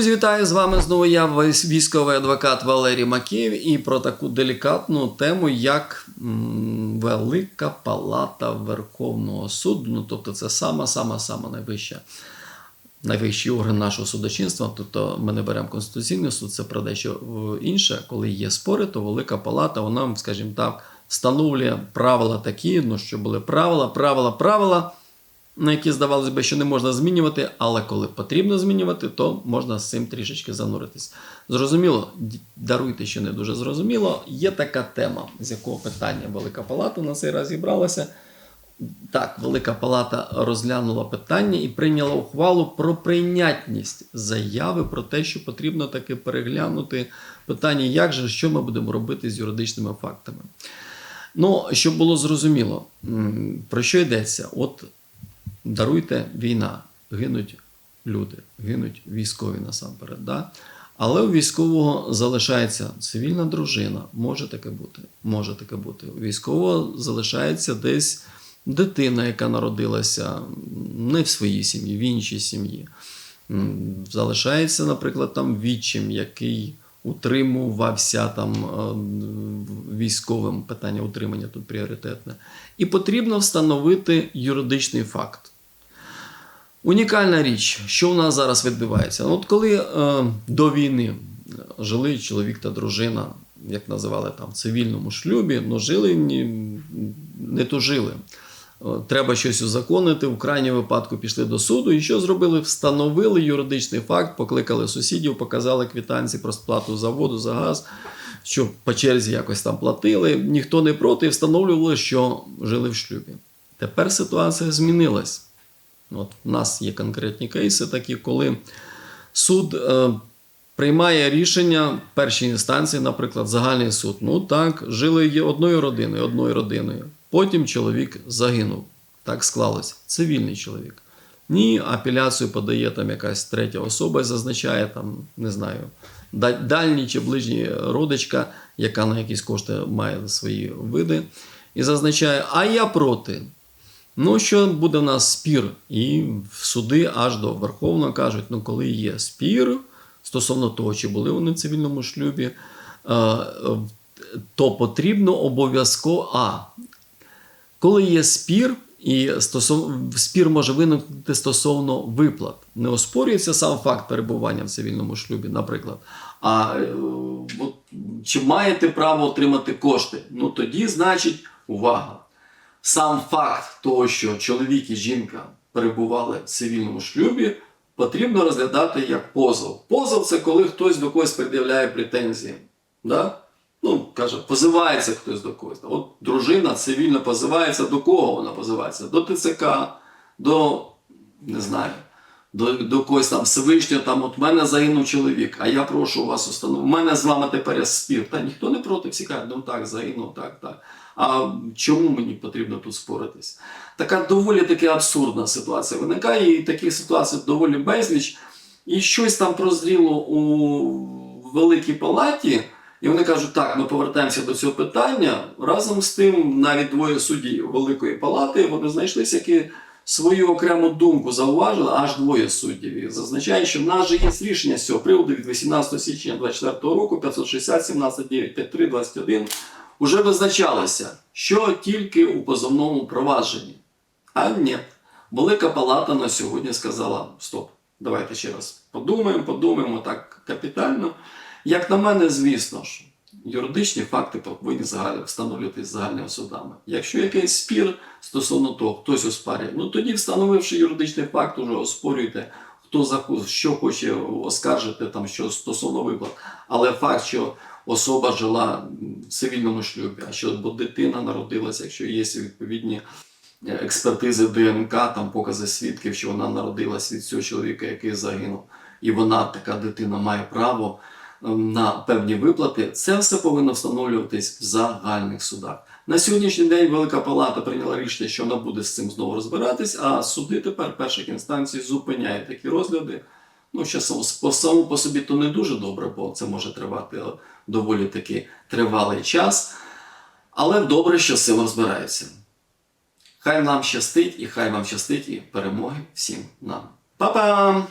Друзі, вітаю з вами знову я, військ- військовий адвокат Валерій Макеєв, і про таку делікатну тему, як Велика Палата Верховного суду. Ну, тобто, це сама, сама, сама найвища. Найвищий орган нашого судочинства, тобто ми не беремо Конституційний суд, це про дещо е, інше. Коли є спори, то Велика Палата, вона, скажімо так, встановлює правила такі, ну що були правила, правила, правила, на які здавалося би, що не можна змінювати, але коли потрібно змінювати, то можна з цим трішечки зануритись. Зрозуміло, даруйте, що не дуже зрозуміло. Є така тема, з якого питання Велика Палата на цей раз зібралася. Так, Велика Палата розглянула питання і прийняла ухвалу про прийнятність заяви про те, що потрібно таки переглянути питання, як же, що ми будемо робити з юридичними фактами. Ну, щоб було зрозуміло, про що йдеться? От даруйте війна, гинуть люди, гинуть військові насамперед. Да? Але у військового залишається цивільна дружина, може таке бути. Може таке бути. У військового залишається десь дитина, яка народилася не в своїй сім'ї, в іншій сім'ї. Залишається, наприклад, там відчим, який утримувався там е, військовим питання утримання тут пріоритетне. І потрібно встановити юридичний факт. Унікальна річ, що у нас зараз відбувається. От коли е, до війни жили чоловік та дружина, як називали там, в цивільному шлюбі, ну жили не то жили. Е, Треба щось узаконити. В крайньому випадку пішли до суду. І що зробили? Встановили юридичний факт, покликали сусідів, показали квитанції про сплату за воду, за газ, що по черзі якось там платили. Ніхто не проти, і встановлювали, що жили в шлюбі. Тепер ситуація змінилась. От у нас є конкретні кейси, такі, коли суд е, приймає рішення першій інстанції, наприклад, загальний суд. Ну так, жили одною родиною, одною родиною. Потім чоловік загинув. Так склалось. Цивільний чоловік. Ні, апеляцію подає там якась третя особа і зазначає там, не знаю, да- дальній чи ближній родичка, яка на якісь кошти має свої види, і зазначає, а я проти. Ну, що буде в нас спір? І в суди аж до Верховного кажуть: ну, коли є спір стосовно того, чи були вони в цивільному шлюбі, е, то потрібно обов'язково. А, коли є спір, і стосов... спір може виникнути стосовно виплат. Не оспорюється сам факт перебування в цивільному шлюбі, наприклад. А е, от, чи маєте право отримати кошти? Ну тоді, значить, увага сам факт того, що чоловік і жінка перебували в цивільному шлюбі, потрібно розглядати як позов. Позов це коли хтось до когось пред'являє претензії. Да? Ну, каже, позивається хтось до когось. От дружина цивільно позивається до кого вона позивається? До ТЦК, до не знаю, до, до когось там Всевишнього, там от мене загинув чоловік, а я прошу вас установити. У мене з вами тепер спір. Та ніхто не проти, всі кажуть, ну так, загинув, так, так. А чому мені потрібно тут споритись? Така доволі таки абсурдна ситуація виникає, і таких ситуацій доволі безліч. І щось там прозріло у Великій Палаті, і вони кажуть, так, ми повертаємося до цього питання. Разом з тим, навіть двоє суддів Великої Палати вони знайшлися, які свою окрему думку зауважили, аж двоє суддів. І зазначає, що в нас же є рішення з цього приводу від 18 січня 2024 року 560 17 9 53 21 уже визначалося, що тільки у позовному провадженні. А ні, Велика Палата на сьогодні сказала: стоп, давайте ще раз подумаємо, подумаємо так капітально. Як на мене, звісно ж, юридичні факти повинні встановлюватись загальними судами. Якщо якийсь спір стосовно того, хтось оспарює, ну тоді, встановивши юридичний факт, уже оспорюйте, хто заху- що хоче оскаржити там що стосовно виплат. Але факт, що особа жила в цивільному шлюбі, а що бо дитина народилася, якщо є відповідні е, експертизи ДНК, там покази свідків, що вона народилась від цього чоловіка, який загинув, і вона, така дитина, має право на певні виплати. Це все повинно встановлюватись в загальних судах. На сьогоднішній день Велика Палата прийняла рішення, що вона буде з цим знову розбиратись, а суди тепер перших інстанцій зупиняють такі розгляди. Ну, ще само, по собі то не дуже добре, бо це може тривати е, доволі таки тривалий час. Але добре, що з цим розбираються. Хай нам щастить і хай вам щастить і перемоги всім нам. Па-пам!